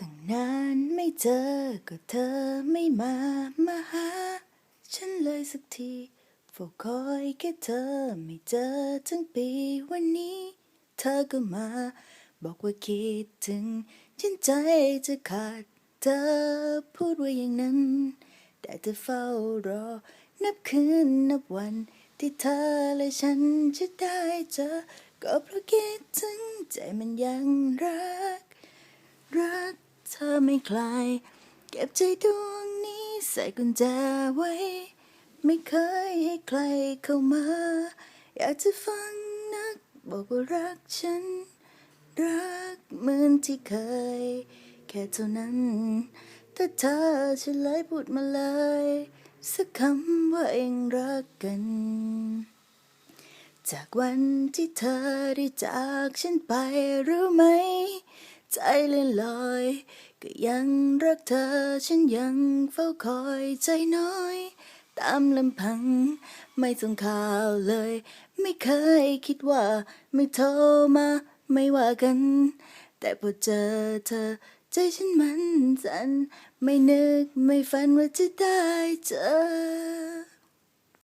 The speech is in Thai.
ตั้งนานไม่เจอก็เธอไม่มามาหา ฉันเลยสักทีเฝ้าคอยแค่เธอไม่เจอทั้งปีวันนี้ เธอก็มา บอกว่าคิดถึง ฉันใจจะขาด เธอพูดว่าอย่างนั้น แต่เฝ้ารอ นับคืนนับวัน ที่เธอและฉันจะได้เจอ ก็เพราะคิดถึงใจมันยังรัก เธอไม่คลาย เก็บใจดวงนี้ใส่กุญแจไว้ ไม่เคยให้ใครเข้ามา อยากจะฟังนัก บอกว่ารักฉัน รักเหมือนที่เคย แค่เท่านั้น ถ้าเธอเฉลยพูดมาเลย สักคำว่าเองรักกันจากวันที่เธอได้จากฉันไปรู้ไหม ใจเลื่อนลอยก็ยังรักเธอ ฉันยังเฝ้าคอยใจน้อย ตามลำพัง ไม่ส่งข่าวเลย ไม่เคยคิดว่า ไม่โทรมาไม่ว่ากัน แต่พอเจอเธอ ใจฉันมันสั่นไม่นึกไม่ฝันว่าจะได้เจอ